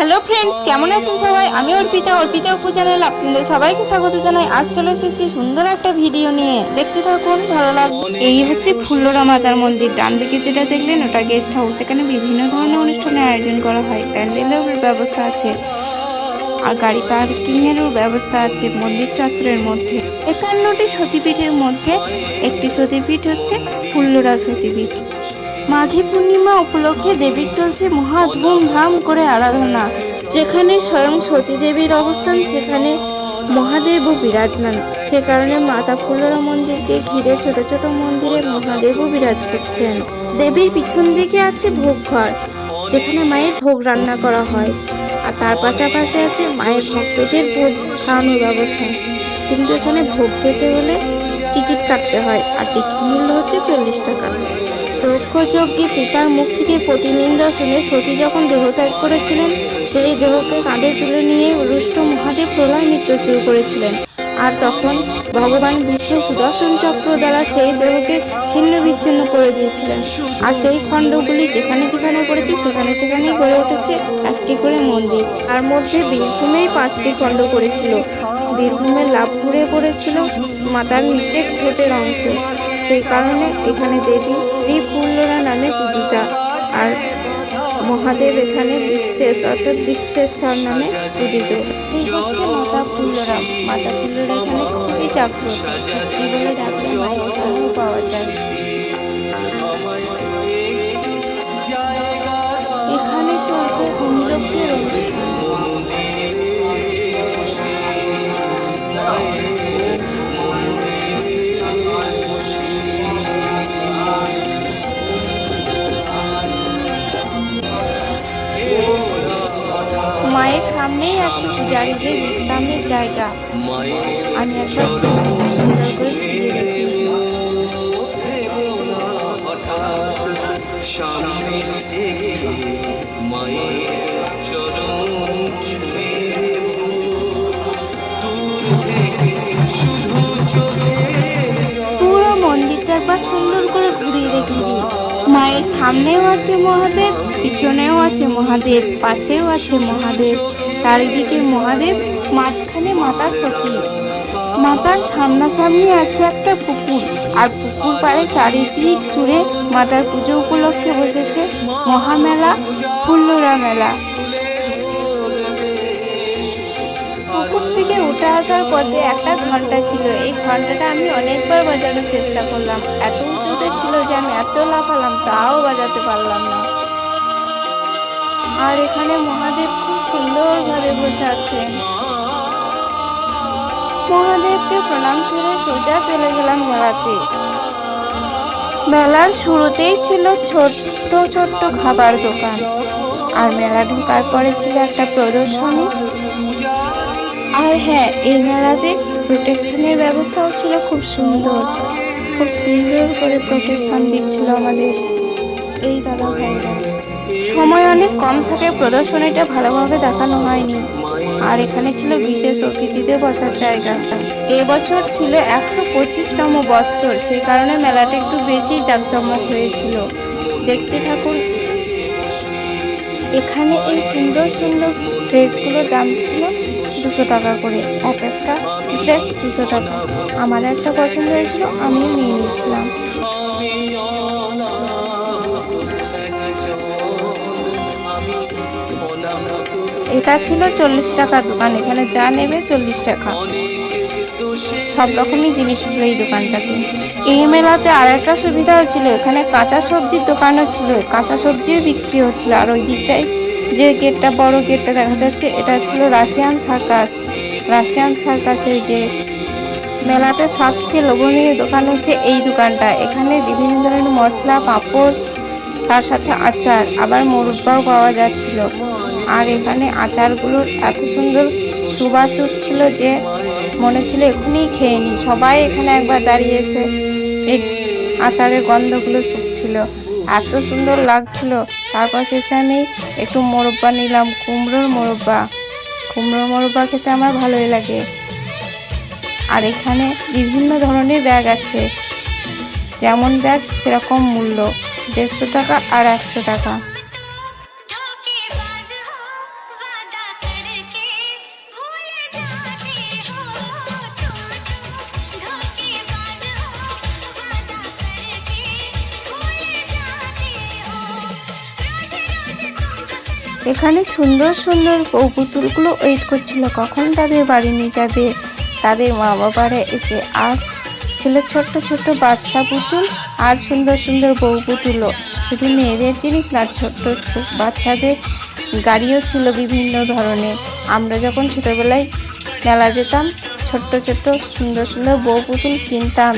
Hello friends কেমন আছেন সবাই? আমি অর্পিতা। অর্পিতা উপু চ্যানেল আপনাদের সবাইকে স্বাগত জানাই। আজ চলে এসেছি সুন্দর একটা ভিডিও নিয়ে। দেখতে থাকুন, ভালো লাগবে এই হচ্ছে ফুল্লরা মাতার মন্দির। ডান দিকে যেটা দেখলেন, ওটা গেস্ট হাউস এখানে বিভিন্ন ধরনের অনুষ্ঠানের আয়োজন করা হয়। প্যান্ডেলের ব্যবস্থা আছে। আর গাড়ি পার্কিংয়েরও ব্যবস্থা আছে মন্দির চত্বরের মধ্যে। একান্নটি সতীপীঠের মধ্যে একটি সতীপীঠ হচ্ছে ফুল্লরা সতীপীঠ। মাঘী পূর্ণিমা উপলক্ষে দেবীর চলছে মহা ধুমধাম করে আরাধনা। যেখানে স্বয়ং সতী দেবীর অবস্থান, সেখানে মহাদেবও বিরাজমান। সে কারণে মাতা ফুল্লরা মন্দিরকে ঘিরে ছোট ছোট মন্দিরে মহাদেবও বিরাজ করছেন। দেবীর পিছন দিকে আছে ভোগ ঘর, যেখানে মায়ের ভোগ রান্না করা হয়। আর তার পাশাপাশি আছে মায়ের ভক্তদের ভোগ খাওয়ানোর ব্যবস্থা। কিন্তু এখানে ভোগ খেতে হলে টিকিট কাটতে হয়, আর টিকিট মূল্য হচ্ছে চল্লিশ টাকা। দক্ষযজ্ঞে পিতার মুখ থেকে প্রতিনিন্দা শুনে সতী যখন দেহত্যাগ করেছিলেন, সেই দেহকে কাঁধে তুলে নিয়ে রুষ্ট মহাদেব প্রলয় নৃত্য শুরু করেছিলেন। আর তখন ভগবান বিষ্ণু সুদর্শন চক্র দ্বারা সেই দেহকে ছিন্ন বিচ্ছিন্ন করে দিয়েছিলেন। আর সেই খণ্ডগুলি যেখানে যেখানে পড়েছে, সেখানে সেখানেই গড়ে উঠেছে একটি করে মন্দির। তার মধ্যে বীরভূমেই পাঁচটি খণ্ড করেছিল বীরভূমের লাভপুরে পড়েছিল মাতার নিচের ঠোঁটের অংশ। সেই কারণে এখানে দেবী ত্রিপুল্লরা নামে পূজিতা। আর মহাদেব এখানে বিশেষ অর্থাৎ বিশ্বেশ্বর নামে পূজিত। এই হচ্ছে মাতা ফুল্লরা মাতা ফুল্লরা এখানে খুবই জাগ্রত। ডাকলে মায়ের পাওয়া যায়। এখানে চলছে হোমযজ্ঞের অনুষ্ঠান। মায়ের সামনেই আছে পূজারীদের বিশ্রামের জায়গা। আমি পুরো মন্দিরটা একবার সুন্দর করে ঘুরিয়ে দেখিয়ে দিই। মায়ের সামনেও আছে মহাদেব, পিছনেও আছে মহাদেব, পাশেও আছে মহাদেব, চারিদিকে মহাদেব, মাঝখানে মাতা সতী। মাতার সামনাসামনি আছে একটা পুকুর, আর পুকুর পাড়ে চারিদিক জুড়ে মাতার পুজো উপলক্ষে বসেছে মহামেলা, ফুল্লরা মেলা। পুকুর থেকে উঠে আসার পথে একটা ঘণ্টা ছিল। এই ঘন্টাটা আমি অনেকবার বাজানোর চেষ্টা করলাম। এত উঁচুতে ছিল যে আমি এত লাফালাম, তাও বাজাতে পারলাম না। আর এখানে মহাদেব খুব সুন্দরভাবে বসে আছেন। মহাদেবকে প্রণাম সেরে সোজা চলে গেলাম মেলাতে। মেলার শুরুতেই ছিল ছোট্ট ছোট্ট খাবার দোকান। আর মেলা ঢোকার পরে ছিল একটা প্রদর্শনী। আর হ্যাঁ এই মেলাতে প্রোটেকশনের ব্যবস্থাও ছিল খুব সুন্দর। খুব সুন্দর করে প্রোটেকশন দিচ্ছিল আমাদের এই দাদা ভাইরা। সময় অনেক কম থাকে, প্রদর্শনীটা ভালোভাবে দেখানো হয়নি। আর এখানে ছিল বিশেষ অতিথিদের বসার জায়গা। এবছর ছিল একশো পঁচিশতম বৎসর, সেই কারণে মেলাটা একটু বেশি জাঁকজমক হয়েছিল। দেখতে থাকুন এখানে এই সুন্দর সুন্দর ড্রেসগুলোর দাম ছিল দুশো টাকা করে। এক একটা ড্রেস দুশো টাকা। আমার একটা পছন্দ হয়েছিল, আমি নিয়ে নিয়েছিলাম। এটা ছিল চল্লিশ টাকা দোকান। এখানে যা নেবে চল্লিশ টাকা। সব রকমই জিনিস ছিল এই দোকানটাতে। এই মেলাতে আর একটা সুবিধা ছিল এখানে কাঁচা সবজির দোকানও ছিল, কাঁচা সবজিও বিক্রি হচ্ছিল। আর ওই দিকটায় যে গেটটা, বড় গেটটা দেখা যাচ্ছে, এটা ছিল রাশিয়ান সার্কাস। রাশিয়ান সার্কাসের গেট। মেলাতে সবচেয়ে লোভনীয় দোকান হচ্ছে এই দোকানটা। এখানে বিভিন্ন ধরনের মশলা, পাঁপড়, তার সাথে আচার, আবার মুরব্বাও পাওয়া যাচ্ছিল। আর এখানে আচারগুলোর এত সুন্দর সুবাস উঠছিল যে মনে হচ্ছিল এখনই খেয়ে নি। সবাই এখানে একবার দাঁড়িয়েছে। এই আচারের গন্ধগুলো শুকছিল। এত সুন্দর লাগছিল। তারপর শেষে আমি একটু মোরব্বা নিলাম, কুমড়োর মোরব্বা। কুমড়োর মোরব্বা খেতে আমার ভালোই লাগে। আর এখানে বিভিন্ন ধরনের ব্যাগ আছে। যেমন ব্যাগ, সেরকম মূল্য। দেড়শো টাকা আর একশো টাকা। এখানে সুন্দর সুন্দর বউ পুতুলগুলো ওয়েট করছিল। কখন তাদের বাড়ি নিয়ে যাবে? তাদের মা বাবারা এসে, আর ছিল ছোট্ট ছোট্ট বাচ্চা পুতুল আর সুন্দর সুন্দর বউ পুতুলও। শুধু মেয়েদের জিনিস না, ছোট্ট ছোট বাচ্চাদের গাড়িও ছিল বিভিন্ন ধরনের। আমরা যখন ছোটোবেলায় মেলা যেতাম, ছোট্ট ছোট্ট সুন্দর সুন্দর বউ পুতুল কিনতাম।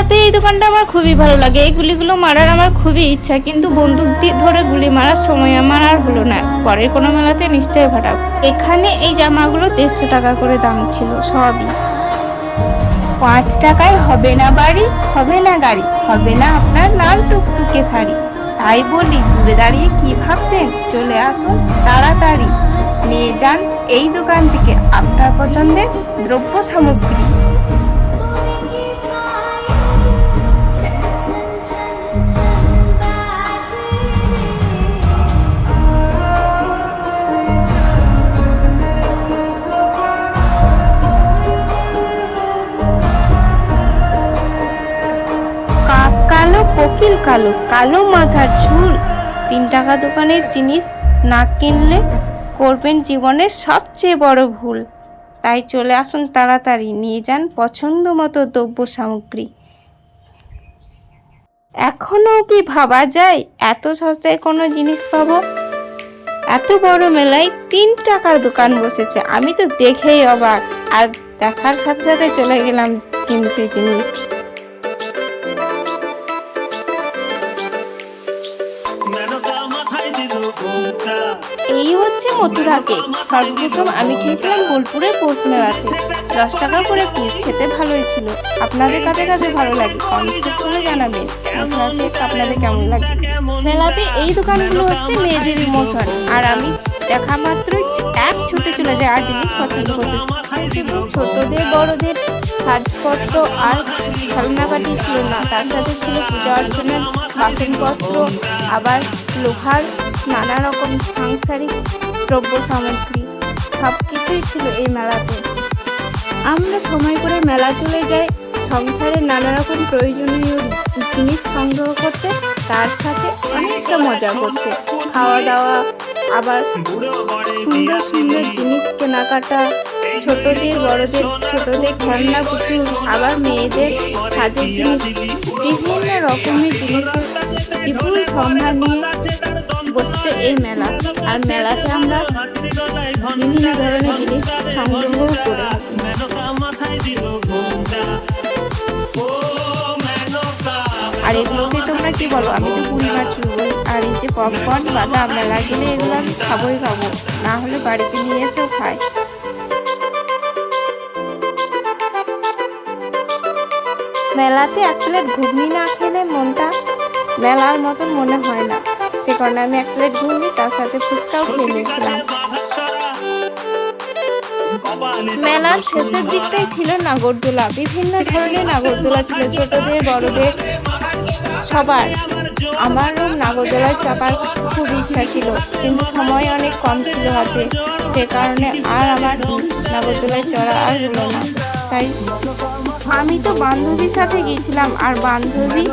মেলাতে এই দোকানটা আমার খুবই ভালো লাগে। এই গুলিগুলো মারার আমার খুবই ইচ্ছা, কিন্তু বন্দুক দিয়ে ধরে গুলি মারার সময় আমার আর হলো না। পরের কোনো মেলাতে নিশ্চয়ই ভাড়া। এখানে এই জামাগুলো দেড়শো টাকা করে দাম ছিল, সবই। পাঁচ টাকায় হবে না বাড়ি, হবে না গাড়ি, হবে না আপনার লাল টুকটুকে শাড়ি। তাই বলি, দূরে দাঁড়িয়ে কি ভাবছেন? চলে আসুন তাড়াতাড়ি। নিয়ে যান এই দোকান থেকে আপনার পছন্দের দ্রব্য সামগ্রী। কালো কালো মাথার ঝুল তিন টাকা দোকানের জিনিস না কিনলে করবেন জীবনের সবচেয়ে বড় ভুল। তাই চলে আসুন তাড়াতাড়ি, নিয়ে যান পছন্দ মতো দ্রব্য সামগ্রী। এখনও কি ভাবা যায়, এত সস্তায় কোনো জিনিস পাবো? এত বড় মেলায় তিন টাকার দোকান বসেছে, আমি তো দেখেই অবাক। আর দেখার সাথে সাথে চলে গেলাম কিনতে জিনিস। এই হচ্ছে মথুরা কেক সর্বপ্রথম আমি খেয়েছিলাম বোলপুরের পৌষ মেলাতে। দশ টাকা করে পিস খেতে ভালোই ছিল। আপনাদের কাছে কাছে ভালো লাগে? কমেন্ট সেকশনে জানাবেন। মথুরা কেক আপনাদের কেমন লাগে? মেলাতে এই দোকানগুলো হচ্ছে মেয়েদের ইমোশন। আর আমি দেখা মাত্রই এক ছুটে চলে যায় আর জিনিস পছন্দ করতে। শুধু ছোটদের, বড়দের সাজপত্র আর খেলনাপাতি ছিল না। তার সাথে ছিল পূজা অর্চনার বাসনপত্র, আবার লোহার নানা রকম সাংসারিক দ্রব্য সামগ্রী সব কিছুই ছিল এই মেলাতে। আমরা সময় করে মেলা চলে যাই সংসারের নানা রকম প্রয়োজনীয় জিনিস সংগ্রহ করতে, তার সাথে অনেকটা মজা করতে। খাওয়া দাওয়া আবার সুন্দর সুন্দর জিনিস কেনাকাটা, ছোটদের, বড়দের, ছোটদের খেলনা পুতুল আবার মেয়েদের সাজের জিনিস, বিভিন্ন রকমের জিনিস বিপুল সম্ভার নিয়ে বসছে এই মেলা। আর মেলাতে আমরা বিভিন্ন ধরনের জিনিস সংগ্রহ করে আর এগুলোকে তোমরা কি বলো? আমি তো পুরি মাছ আর এই যে পপকর্ন বাদাম মেলা গেলে এগুলো আমি খাবোই খাব। না হলে বাড়িতে নিয়ে এসেও খাই। মেলাতে এক প্লেট ঘুগনি না খেলে মনটা মেলার মতন মনে হয় না। সে কারণে আমি এক প্লেট ঘুগনি তার সাথে ফুচকাও খেয়ে নিয়েছিলাম। মেলার শেষের দিকটাই ছিল নাগরদোলা। বিভিন্ন ধরনের নাগরদোলা ছিল, ছোটদের, বড়দের, সবার। আমারও নাগরদোলায় চাপার খুব ইচ্ছা ছিল, কিন্তু সময় অনেক কম ছিল হাতে। সে কারণে আর আমার নাগরদোলায় চড়া আর হলো না। তাই আমি তো বান্ধবীর সাথে গিয়েছিলাম, আর বান্ধবী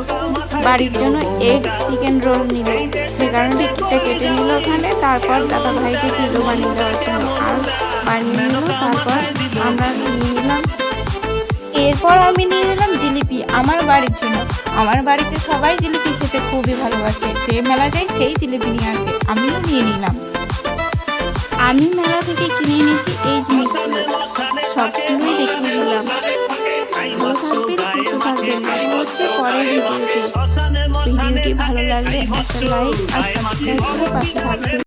বাড়ির জন্য এগ চিকেন রোল নিল। সে কারণে টিকিটটা কেটে নিল ওখানে। তারপর দাদা ভাইকে দিল বানিয়ে দেওয়ার জন্য আর বানিয়ে নিল। তারপর আমরা নিয়ে নিলাম। এরপর আমি নিয়ে নিলাম জিলিপি আমার বাড়ির জন্য। আমার বাড়িতে সবাই জিলিপি খেতে খুবই ভালোবাসে। যে মেলা যায় সেই জিলিপি নিয়ে আসে। আমিও নিয়ে নিলাম। আমি মেলা থেকে কিনে এনেছি এই জিনিসগুলো। সবগুলোই দেখিয়ে নিলাম। ভালো থাকবেন, সুস্থ থাকবেন। হচ্ছে পরের ভিডিওতে। ভিডিওটি ভালো লাগলে একটা লাইক আর সাবস্ক্রাইব করে পাশে থাকবেন।